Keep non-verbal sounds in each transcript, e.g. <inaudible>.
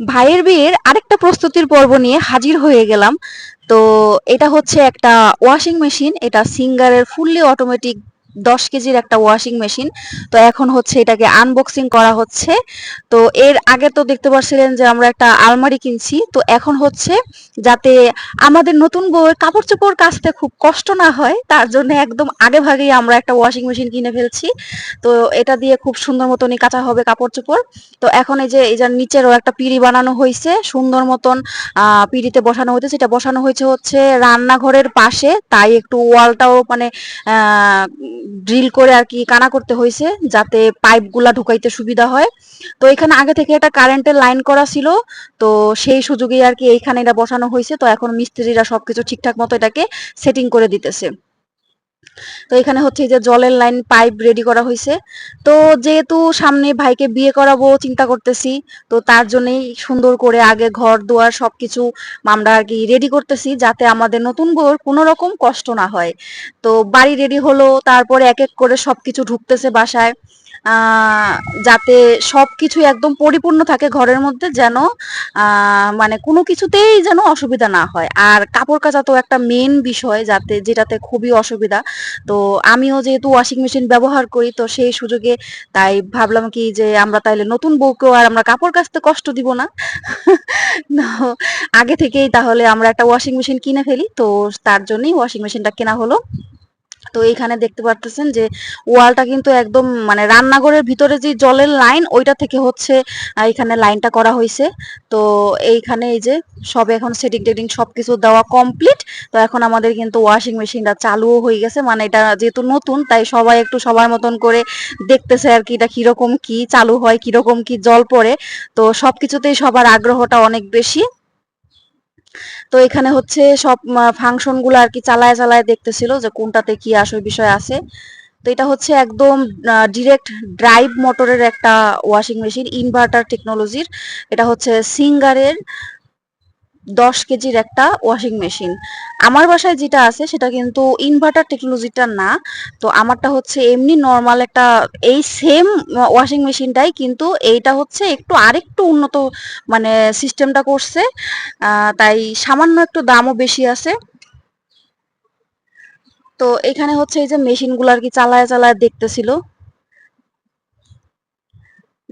ভাইয়ের বিয়ের আরেকটা প্রস্তুতির পর্ব নিয়ে হাজির হয়ে গেলাম। তো এটা হচ্ছে একটা ওয়াশিং মেশিন এটা সিঙ্গারের ফুললি অটোমেটিক দশ কেজির একটা ওয়াশিং মেশিন তো এখন হচ্ছে এটাকে আনবক্সিং করা হচ্ছে। তো এর আগে তো দেখতে পাচ্ছিলেন যে আমরা একটা আলমারি কিনছি। তো এখন হচ্ছে যাতে আমাদের নতুন বউয়ের কাপড় চোপড় কাচতে খুব কষ্ট না হয়, তার জন্য একদম আগে ভাগেই আমরা একটা ওয়াশিং মেশিন কিনে ফেলছি। তো এটা দিয়ে খুব সুন্দর মতনই কাঁচা হবে কাপড় চোপড়। তো এখন এই যে এই যে নিচেরও একটা পিড়ি বানানো হয়েছে সুন্দর মতন পিঁড়িতে বসানো হয়েছে সেটা বসানো হয়েছে হচ্ছে রান্নাঘরের পাশে। তাই একটু ওয়ালটাও মানে ড্রিল করে আর কি কানা করতে হয়েছে, যাতে পাইপগুলা ঢুকাইতে সুবিধা হয়। তো এখানে আগে থেকে একটা কারেন্টের লাইন করা ছিল, তো সেই সুযোগে আর কি এইখানে এটা বসানো হয়েছে। তো এখন মিস্ত্রিরা সবকিছু ঠিকঠাক মতো এটাকে সেটিং করে দিতেছে। তো এখানে হচ্ছে যে জলের লাইন পাইপ রেডি করা হয়েছে তো যেহেতু সামনে ভাইকে বিয়ে করাবো চিন্তা করতেছি, তো তার জন্যই সুন্দর করে আগে ঘর, দুয়ার সবকিছু আমরা আর কি রেডি করতেছি যাতে আমাদের নতুন বউর কোনো রকম কষ্ট না হয়। তো বাড়ি রেডি হলো, তারপরে এক এক করে সবকিছু ঢুকতেছে বাসায়। যাতে সবকিছু একদম পরিপূর্ণ থাকে ঘরের মধ্যে যেন মানে কোনো কিছুতেই যেন অসুবিধা না হয়। আর কাপড় কাচা তো একটা মেন বিষয় যাতে, যেটাতে খুবই অসুবিধা। তো আমিও যেহেতু ওয়াশিং মেশিন ব্যবহার করি, তো সেই সুযোগে তাই ভাবলাম কি যে আমরা তাইলে নতুন বউকেও আর আমরা কাপড় কাচতে কষ্ট দিব না। <laughs> আগে থেকেই তাহলে আমরা একটা ওয়াশিং মেশিন কিনে ফেলি। তো তার জন্যই ওয়াশিং মেশিনটা কেনা হলো। তো এইখানে দেখতে পারতেছেন যে ওয়ালটা কিন্তু একদম মানে রান্নাঘরের ভিতরে যে জলের লাইন, ওইটা থেকে হচ্ছে এখানে লাইনটা করা হয়েছে তো এইখানে এই যে সবে এখন সেটিং টেটিং সবকিছু দেওয়া কমপ্লিট। তো এখন আমাদের কিন্তু ওয়াশিং মেশিনটা চালুও হয়ে গেছে। মানে এটা যেহেতু নতুন, তাই সবাই একটু সবার মতন করে দেখতেছে আর কি, এটা কীরকম কি, চালু হয় কীরকম কি, জল পড়ে। তো সবকিছুতেই সবার আগ্রহটা অনেক বেশি। তো এখানে হচ্ছে সব ফাংশনগুলো আর কি চালায় চালায় দেখতেছিল যে কোনটাতে কি আসল বিষয় আছে। তো এটা হচ্ছে একদম ডিরেক্ট ড্রাইভ মোটরের একটা ওয়াশিং মেশিন ইনভার্টার টেকনোলজির এটা হচ্ছে সিঙ্গারের দশ কেজির একটা ওয়াশিং মেশিন আমার বাসায় যেটা আছে, সেটা কিন্তু ইনভার্টার টেকনোলজিটা না। তো আমারটা হচ্ছে এমনি নর্মাল একটা, এই সেম ওয়াশিং মেশিনটাই কিন্তু এইটা হচ্ছে একটু আরেকটু উন্নত মানে সিস্টেমটা করছে। তাই সামান্য একটু দামও বেশি আছে। তো এখানে হচ্ছে এই যে মেশিনগুলো আর কি চালায় চালায় দেখতেছিল।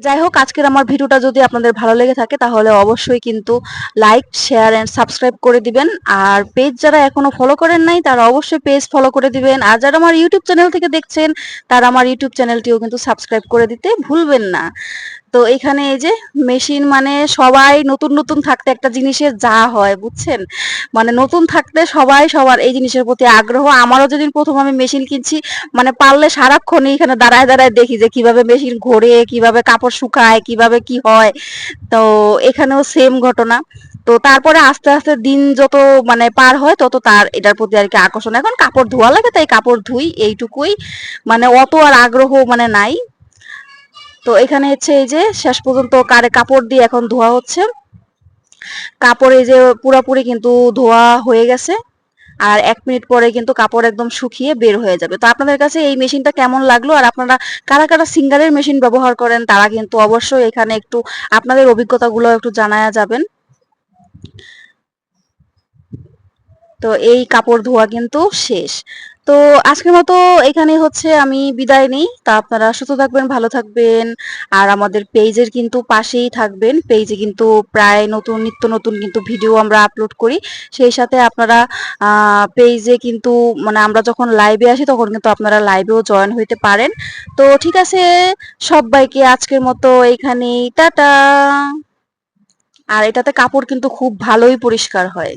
যাই হোক আজকের আমার ভিডিওটা যদি আপনাদের ভালো লেগে থাকে, তাহলে অবশ্যই কিন্তু লাইক শেয়ার এন্ড সাবস্ক্রাইব করে দিবেন। আর পেজ যারা এখনও ফলো করেন নাই, তারা অবশ্যই পেজ ফলো করে দিবেন। আর যারা আমার ইউটিউব চ্যানেল থেকে দেখছেন, তারা আমার ইউটিউব চ্যানেলটিও কিন্তু সাবস্ক্রাইব করে দিতে ভুলবেন না। তো এখানে এই যে মেশিন মানে সবাই নতুন নতুন থাকতে একটা জিনিসের যা হয়, বুঝছেন? মানে নতুন থাকতে সবাই সবার এই জিনিসের প্রতি আগ্রহ। আমারও যেদিন প্রথম আমি মেশিন কিনছি মানে পারলে সারাক্ষণ এখানে দাঁড়ায় দাঁড়ায় দেখি যে কীভাবে মেশিন ঘোরে, কীভাবে কাপড় শুকায়, কীভাবে কি হয়। তো এখানেও সেম ঘটনা। তো তারপরে আস্তে আস্তে দিন যত মানে পার হয়, তত তার এটার প্রতি আর কি আকর্ষণ। এখন কাপড় ধোয়া লাগে, তাই কাপড় ধুই এইটুকুই। মানে অত আর আগ্রহ মানে নাই। তো এখানে হচ্ছে এই যে, শেষ পর্যন্ত কারে কাপড় দিয়ে এখন ধোয়া হচ্ছে। কাপড় এই যে পুরোপুরি কিন্তু ধোয়া হয়ে গেছে। আর এক মিনিট পরে কিন্তু কাপড় একদম শুকিয়ে বের হয়ে যাবে। তো আপনাদের কাছে এই মেশিনটা কেমন লাগল? আর আপনারা কারা কারা সিঙ্গারের মেশিন ব্যবহার করেন, তারা কিন্তু অবশ্যই এখানে একটু আপনাদের অভিজ্ঞতাগুলো একটু জানায়া যাবেন। তো এই কাপড় ধোয়া কিন্তু শেষ। তো আজকের মতো এখানে হচ্ছে আমি বিদায় নিই। তা আপনারা সুস্থ থাকবেন, ভালো থাকবেন। আর আমাদের পেজের কিন্তু পাশেই থাকবেন। পেজে কিন্তু প্রায় নতুন, নিত্য নতুন কিন্তু ভিডিও আমরা আপলোড করি। সেই সাথে আপনারা পেজে কিন্তু মানে আমরা যখন লাইভে আসি তখন কিন্তু আপনারা লাইভেও জয়েন হইতে পারেন। তো ঠিক আছে, সবাইকে আজকের মতো এইখানেই টাটা! আর এটাতে কাপড় কিন্তু খুব ভালোই পরিষ্কার হয়।